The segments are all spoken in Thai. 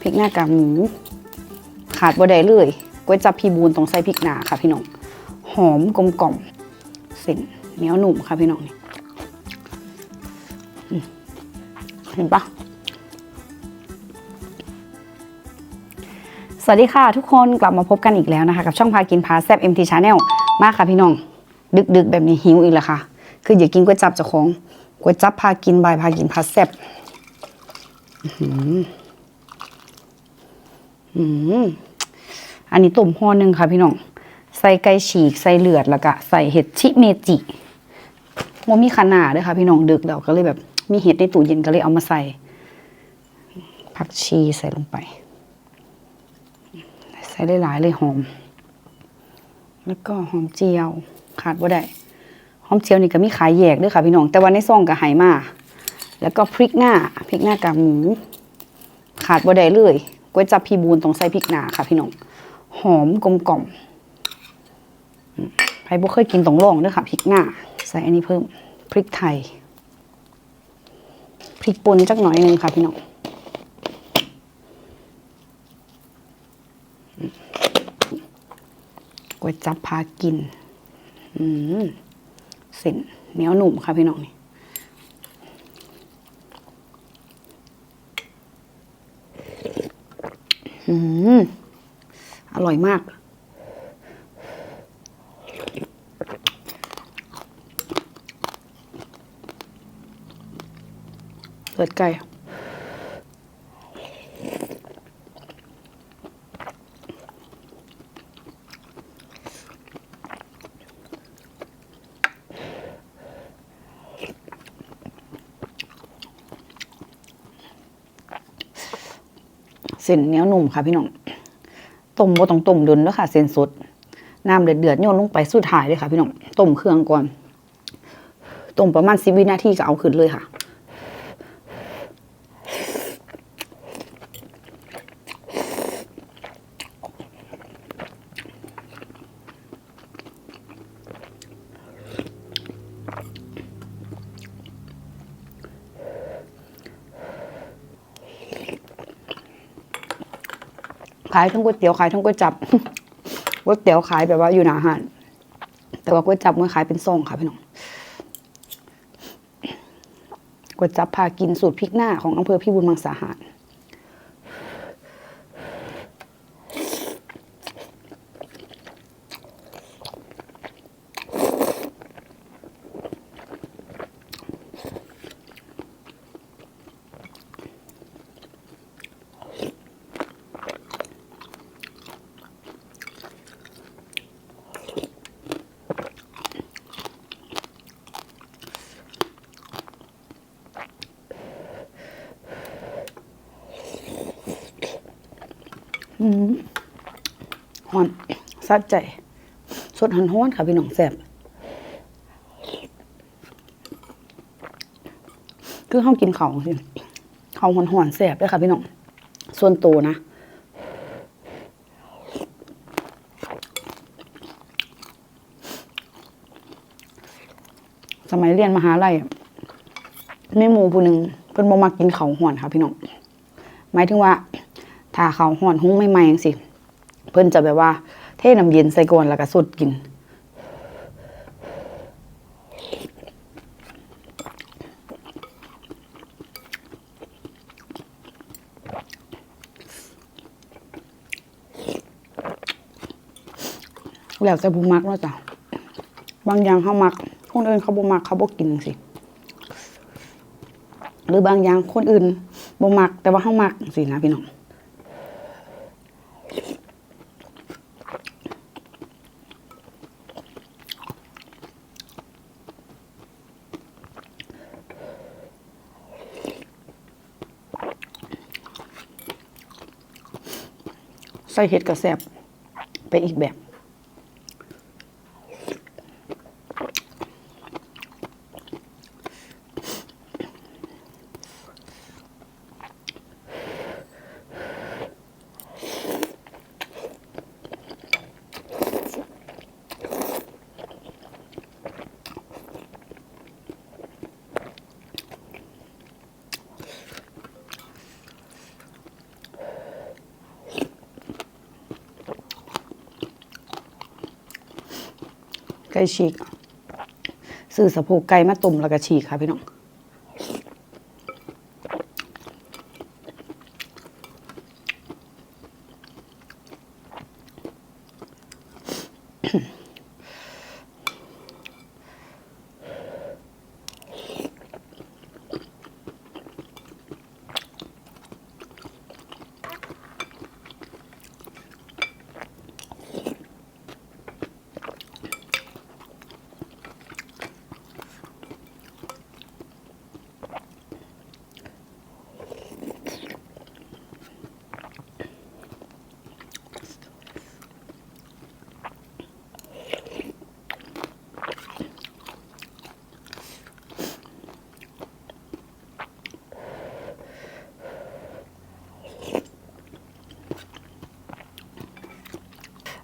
พริกหน้ากากหมู ขาดบ่ได้เลยก๋วยจับพี่บูนต้องใส่พริกหนาค่ะพี่น้อง หอมกลมกล่อมเส้นเหนียวหนุ่มค่ะพี่น้องนี่เห็นปะสวัสดีค่ะทุกคนกลับมาพบกันอีกแล้วนะคะ กับช่องพากินพาแซบ MT Channel มาค่ะพี่น้อง ดึกๆ แบบนี้หิวอีกแล้วค่ะ คืออยากินก๋วยจับเจ้าของก๋วยจับพากินบายพากินพาแซบ อืมอืมอันนี้ต้มห่อหนึ่งค่ะพี่น้อง ใส่ไก่ฉีก ใส่เลือดแล้วก็ใส่เห็ดชิเมจิว่ามีขนาดด้วยค่ะ พี่น้องดึกแล้วก็เลยแบบ มีเห็ดในตู้เย็นก็เลยเอามาใส่ ผักชีใส่ลงไป ใส่หลายๆเลยหอม แล้วก็หอมเจียวขาดว่าได้หอมเจียวนี่ก็มีขายแยกด้วยค่ะพี่น้อง แต่ว่าในซองก็ไหมา แล้วก็พริกหน้าพริกหน้ากากหมู ขาดบ่ได้เลยก๋วยจับพีบูนต้องใส่พริกหน้าค่ะ พี่น้องหอมกลมกล่อมใครบ่เคยกินต้องลองเด้วยค่ะพริกหน้า ใส่อันนี้เพิ่มพริกไทยพริกป่นจักหน่อยหนึงค่ะพี่น้องก๋วยจับพากินอืมเส้นเหนียวหนุ่มค่ะพี่น้องนี่ อืมอร่อยมาก เปิดไก่ เส้นเหนียวหนุ่มค่ะพี่น้องต้มบ่ต้องต้มดุนแล้วค่ะ เส้นสดน้ำเดือดเดือดโยนลงไปสุดท้ายเลยค่ะ พี่น้องต้มเครื่องก่อนต้มประมาณสิบวินาทีก็เอาขึ้นเลยค่ะ ขายทั้งก๋วยเตี๋ยวขายทั้งก๋วยจับก๋วยเตี๋ยวขายแบบว่าอยู่หน้าห้านแต่ว่าก๋วยจับมันขายเป็นซองค่ะพี่น้องก๋วยจับพากินสูตรพริกหน้าของอำเภอพิบูลมังสาหาร ฮอนสัดใจ สดหันห้อนค่ะพี่น้องแซ่บคือห้องกินเขาสิเขาหอนหอนแซ่บด้วยค่ะพี่น้อง ส่วนตัวนะสมัยเรียนมหาลัยอะมีหมูผู้หนึ่งเพิ่นบ่มักกินเขาวหอนค่ะพี่น้องหมายถึงว่า ถ้าเขาวหอนหุ้งใหม่ๆจังสิเพิ่นจะแบบว่า เทน้ำเย็นใส่ก่อนแล้วก็สดกิน แล้วแต่ผู้มักเนาะจ้ะบางอย่างเขามัก คนอื่นเขาบ่มักเขาบ่กินสิหรือบางอย่างคนอื่นบ่มัก แต่ว่าเขามักสินะพี่น้อง ใส่เห็ดกระแสบไปอีกแบบ ก่ฉีกซื้อสะโพกไก่มาต้มแล้วก็ฉีกค่ะพี่น้องอั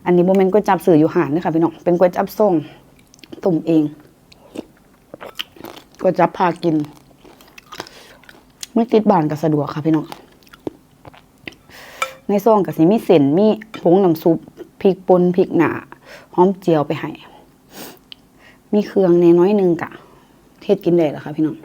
อันนี้โมเมนต์ก๋วยจับสื่ออยู่หานนะคะพี่น้อง เป็นก๋วยจับส้มต้มเองก๋วยจับพากิน ไม่ติดบานก็สะดวกค่ะพี่น้อง ในซองกับสีมีเส้นมีผงน้ำซุปพริกป่นพริกหนาหอมเจียวไปให้ มีเครื่องในน้อยหนึงกะ เทศกินได้แล้วค่ะพี่น้อง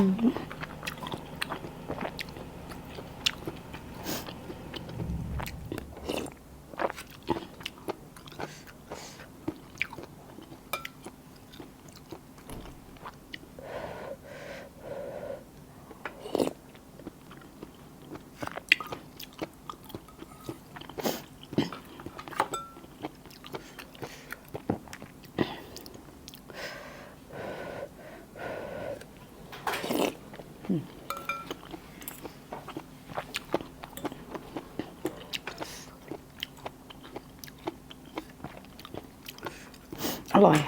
음. อร่อย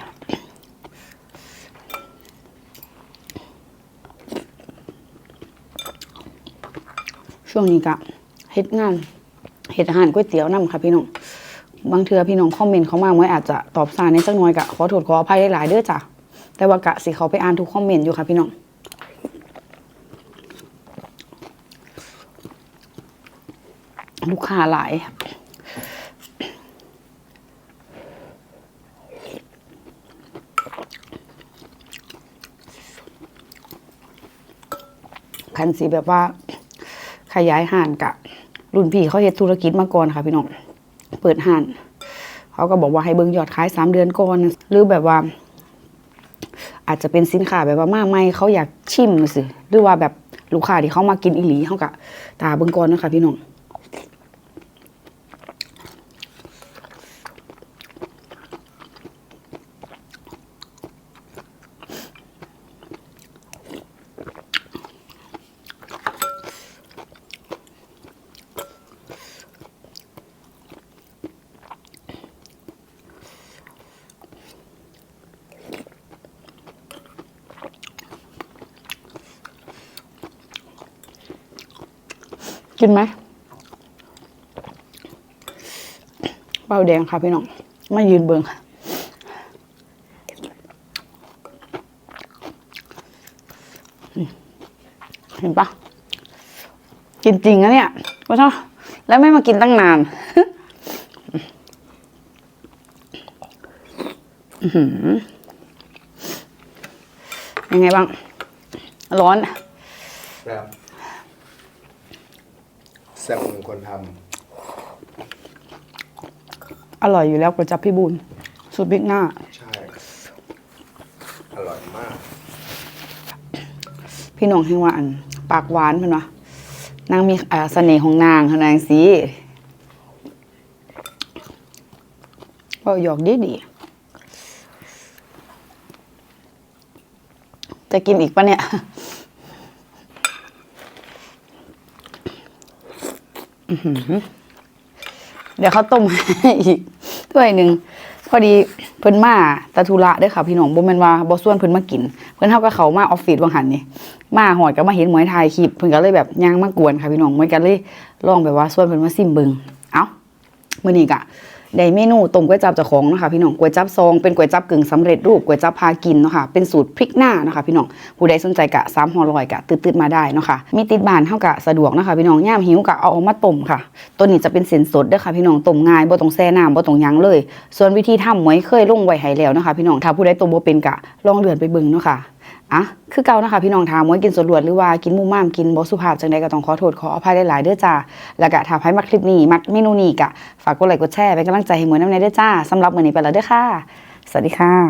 ช่วงนี้กะเฮ็ดงานเฮ็ดอาหารก๋วยเตี๋ยวนํค่ะพี่น้องบางเทือพี่น้องคอมเมนต์เข้ามาเมื่ออาจจะตอบสารในสักหน่อยกะขอโทษขออภัยหลายๆเด้อจ้ะแต่ว่ากะสิเขาไปอ่านทุกคอมเมนต์อยู่ค่ะพี่น้องลูกค้าหลาย คันสีแบบว่า ขยายห่านกะรุ่นพี่เขาเฮ็ดธุรกิจมาก่อนค่ะพี่น้องเปิดห่าน เขาก็บอกว่าให้เบิ่งยอดขายสามเดือนก่อน หรือแบบว่า อาจจะเป็นสินค้าแบบว่ามากไม่เขาอยากชิมสิหรือว่าแบบลูกค้าที่เขามากินอีหลีเขากะตาเบิ่งก่อนนะคะพี่น้อง กินไหมเบาแดงค่ะพี่น้องมายืนเบิงค่ะเห็นปะกินจริงนะเนี่ยว่าเท่าแล้วไม่มากินตั้งนานยังไงบ้าง ร้อนครับ แซ่บเหมือนคนทอร่อยอยู่แล้วก๋วยจับพี่บุญสูตรพริกหน้าใช่ อร่อยมาก พี่น้องแห่งว่าอันปากหวานเพิ่นว่านางมีอ่าเสน่ห์ของนางเท่านางสิก็หยอกดีดีๆจะกินอีกปะเนี่ย อื้อหือ เดี๋ยวเขาต้มให้อีกถ้วยหนึ่งพอดีเพิ่นมาตะทุระเด้อค่ะพี่น้องบ่แม่นว่าบ่ส่วนเพิ่นมากิน เพิ่นเฮาก็เข้ามาออฟฟิศวังหันนี่มาหอดก็มาเห็นหมวยถ่ายคลิปเพิ่นก็เลยแบบย่างมากวนค่ะพี่น้องหมวยก็เลยลองแบบว่าส่วนเพิ่นมาซิมเบิงเอ้ามื้อนี้ก็ ได้เมนูต้มก๋วยจับจ้าของนะคะพี่น้องก๋วยจับซองเป็นก๋วยจับกึ่งสำเร็จรูปก๋วยจับพากินเนาะค่ะเป็นสูตรพริกหน้านะคะพี่น้องผู้ใดสนใจกะ3ห่อร้อยกะตืดๆมาได้เนาะค่ะมีติดบานเฮากะสะดวกนะคะพี่น้องย่ามหิวกะเอาออกมาต้มค่ะ ตัวนี้จะเป็นเส้นสดเด้อค่ะพี่น้องต้มง่ายบ่ต้องแช่น้ำบ่ต้องยั้งเลย ส่วนวิธีทำหมวยเคยลงไว้ให้แล้วนะคะพี่น้องถ้าผู้ใดต้มบ่เป็นกะลองเดือนไปเบิ่งเนาะค่ะ อะคือเก่านะคะพี่น้องถามว่ากินสดลวดหรือว่ากินมูม่ามกินบอสุภาพจังใดก็ต้องขอโทษขออภัยหลายๆเด้อจ้าแล้วก็ถ้าใครมักคลิปนี้มักเมนูนี้กะฝากกดไลค์กดแชร์เป็นกำลังใจให้เหมือน้ำในเด้อจ้าสำหรับมื้อนี้ไปแล้วเด้อค่ะ สวัสดีค่ะ